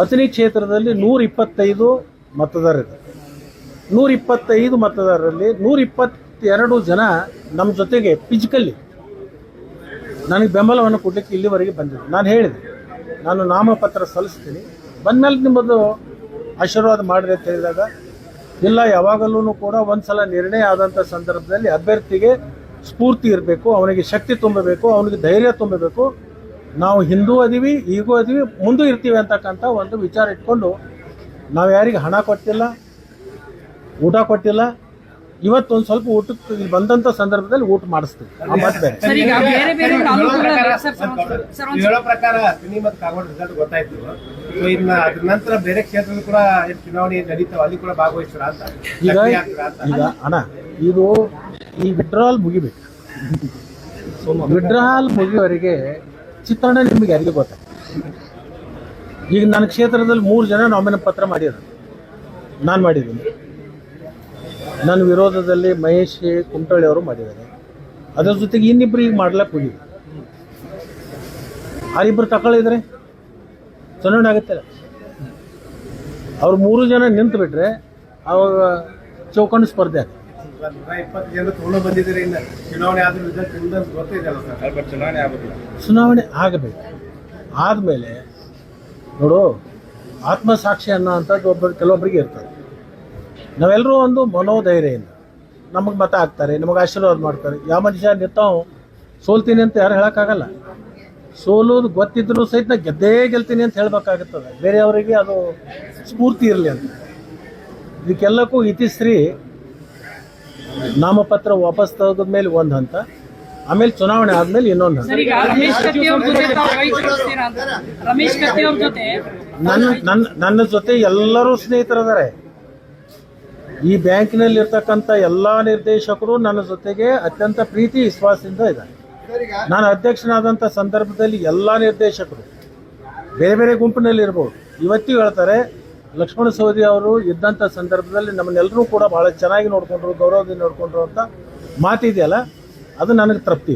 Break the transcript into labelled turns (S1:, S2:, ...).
S1: ಅಥಣಿ ಕ್ಷೇತ್ರದಲ್ಲಿ ನೂರ ಇಪ್ಪತ್ತೈದು ಮತದಾರರಿದ್ದಾರೆ ನೂರ ಇಪ್ಪತ್ತೈದು ಮತದಾರರಲ್ಲಿ ನೂರ ಇಪ್ಪತ್ತೆರಡು ಜನ ನಮ್ಮ ಜೊತೆಗೆ ಫಿಸಿಕಲಿ ನನಗೆ ಬೆಂಬಲವನ್ನು ಕೊಡಲಿಕ್ಕೆ ಇಲ್ಲಿವರೆಗೆ ಬಂದಿದೆ ನಾನು ಹೇಳಿದೆ, ನಾನು ನಾಮಪತ್ರ ಸಲ್ಲಿಸ್ತೀನಿ. ಬಂದಮೇಲೆ ನಿಮ್ಮದು ಆಶೀರ್ವಾದ ಮಾಡಿದೆ ಅಂತ ಹೇಳಿದಾಗ, ಇಲ್ಲ ಯಾವಾಗಲೂ ಕೂಡ ಒಂದ್ಸಲ ನಿರ್ಣಯ ಆದಂಥ ಸಂದರ್ಭದಲ್ಲಿ ಅಭ್ಯರ್ಥಿಗೆ ಸ್ಫೂರ್ತಿ ಇರಬೇಕು, ಅವನಿಗೆ ಶಕ್ತಿ ತುಂಬಬೇಕು, ಅವನಿಗೆ ಧೈರ್ಯ ತುಂಬಬೇಕು. ನಾವು ಹಿಂದೂ ಅದೀವಿ ಈಗೂ ಅದೀವಿ ಮುಂದೂ ಇರ್ತೀವಿ ಅಂತಕ್ಕಂಥ ಒಂದು ವಿಚಾರ ಇಟ್ಕೊಂಡು ನಾವು ಯಾರಿಗೆ ಹಣ ಕೊಟ್ಟಿಲ್ಲ ಊಟ ಕೊಟ್ಟಿಲ್ಲ ಇವತ್ತೊಂದು ಸ್ವಲ್ಪ ಊಟಕ್ಕೆ ಇಲ್ಲಿ ಬಂದಂಥ ಸಂದರ್ಭದಲ್ಲಿ ಊಟ ಮಾಡಿಸ್ತೀವಿ. ಆ ಮಾತು
S2: ಸರ್ ಈಗ ಬೇರೆ ಬೇರೆ ತಾಲೂಕುಗಳ ಸರ್ ಸರ್ ಒಂದ್- ಸರ್ ಒಂದ್-
S3: ನೀವು ಹೇಳೋ ಪ್ರಕಾರ ಮತ್ತು ಕಾಗೋಡ ರಿಸಲ್ಟ್ ಗೊತ್ತಾಯ್ತು. ಸೊ ಇನ್ನ ಅದ್ರ ನಂತರ ಬೇರೆ ಕ್ಷೇತ್ರದಲ್ಲಿ ಕೂಡ ಚುನಾವಣೆ ನಡೀತಾವ ಅಲ್ಲಿ ಕೂಡ ಭಾಗವಹಿಸ್ತಾರ ಅಂತ?
S1: ಈಗ ಈಗ ಅಣ್ಣ ಇದು ಈ ವಿಡ್ರಾಲ್ ಮುಗಿಬೇಕು. ವಿಡ್ರಾಲ್ ಮುಗಿಯುವವರೆಗೆ ಚಿತ್ರಣ ನಿಮಗೆ ಯಾರಿಗೆ ಗೊತ್ತ? ಈಗ ನನ್ನ ಕ್ಷೇತ್ರದಲ್ಲಿ ಮೂರು ಜನ ನಾಮಿನ ಪತ್ರ ಮಾಡಿದ್ರು. ನಾನು ಮಾಡಿದ್ದೀನಿ. ನನ್ನ ವಿರೋಧದಲ್ಲಿ ಮಹೇಶ್ ಕುಂಟಳ್ಳಿ ಅವರು ಮಾಡಿದ್ದಾರೆ. ಅದರ ಜೊತೆಗೆ ಇನ್ನಿಬ್ರು ಈಗ ಮಾಡ್ಲಕ್ಕೆ ಹೋಗಿದ್ರು. ಆರಿಬ್ರು ತಕೊಳ್ಳಿದ್ರೆ ಚುನಾವಣೆ ಆಗುತ್ತೆ ಅವ್ರು ಮೂರು ಜನ ನಿಂತು ಬಿಟ್ರೆ ಅವಾಗ ಚೌಕಂಡು ಸ್ಪರ್ಧೆ ಆಗುತ್ತೆ.
S3: ನೂರ ಇಪ್ಪತ್ತು ಜನ ತಗೊಂಡು ಬಂದಿದ್ದೀರಿ ಇನ್ನ ಚುನಾವಣೆ ಆದ್ರೂ ರಿಸಲ್ಟ್ ನಿಮ್ದು ಗೊತ್ತಿದೆಯಲ್ಲ ಸರ್? ಚುನಾವಣೆ ಆಗೋದಿಲ್ಲ
S1: ಚುನಾವಣೆ ಆಗಬೇಕು. ಆದಮೇಲೆ ನೋಡು ಆತ್ಮಸಾಕ್ಷಿ ಅನ್ನೋ ಅಂಥದ್ದು ಒಬ್ಬರು ಕೆಲವೊಬ್ಬರಿಗೆ ಇರ್ತದೆ. ನಾವೆಲ್ಲರೂ ಒಂದು ಮನೋಧೈರ್ಯದಿಂದ ನಮಗೆ ಮತ ಹಾಕ್ತಾರೆ ನಮಗೆ ಆಶೀರ್ವಾದ ಮಾಡ್ತಾರೆ. ಯಾವ ಮನುಷ್ಯ ನಿಂತಾವು ಸೋಲ್ತೀನಿ ಅಂತ ಯಾರು ಹೇಳೋಕ್ಕಾಗಲ್ಲ. ಸೋಲೋದು ಗೊತ್ತಿದ್ರು ಸಹಿತ ನಾ ಗೆದ್ದೇ ಗೆಲ್ತೀನಿ ಅಂತ ಹೇಳ್ಬೇಕಾಗತ್ತದ. ಬೇರೆಯವರಿಗೆ ಅದು ಸ್ಫೂರ್ತಿ ಇರಲಿ ಅಂತ. ಇದಕ್ಕೆಲ್ಲಕ್ಕೂ ಇತಿಶ್ರೀ ನಾಮಪತ್ರ ವಾಪಸ್ ತೆಗೆದ ಮೇಲೆ ಒಂದು ಹಂತ ಆಮೇಲೆ ಚುನಾವಣೆ ಆದ್ಮೇಲೆ ಇನ್ನೊಂದು ಹಂತ. ನನ್ನ ನನ್ನ ನನ್ನ ಜೊತೆ ಎಲ್ಲರೂ ಸ್ನೇಹಿತರಿದ್ದಾರೆ. ಈ ಬ್ಯಾಂಕಿನಲ್ಲಿ ಇರ್ತಕ್ಕಂಥ ಎಲ್ಲ ನಿರ್ದೇಶಕರು ನನ್ನ ಜೊತೆಗೆ ಅತ್ಯಂತ ಪ್ರೀತಿ ವಿಶ್ವಾಸದಿಂದ ಇದ್ದಾರೆ. ನಾನು ಅಧ್ಯಕ್ಷನಾದಂಥ ಸಂದರ್ಭದಲ್ಲಿ ಎಲ್ಲ ನಿರ್ದೇಶಕರು ಬೇರೆ ಬೇರೆ ಗುಂಪಿನಲ್ಲಿ ಇರ್ಬೋದು ಇವತ್ತಿಗೂ ಹೇಳ್ತಾರೆ ಲಕ್ಷ್ಮಣ ಸವದಿ ಅವರು ಇದ್ದಂಥ ಸಂದರ್ಭದಲ್ಲಿ ನಮ್ಮನ್ನೆಲ್ಲರೂ ಕೂಡ ಬಹಳ ಚೆನ್ನಾಗಿ ನೋಡಿಕೊಂಡ್ರು, ಗೌರವದಿಂದ ನೋಡಿಕೊಂಡ್ರು ಅಂತ ಮಾತಿದೆಯಲ್ಲ, ಅದು ನನಗೆ ತೃಪ್ತಿ.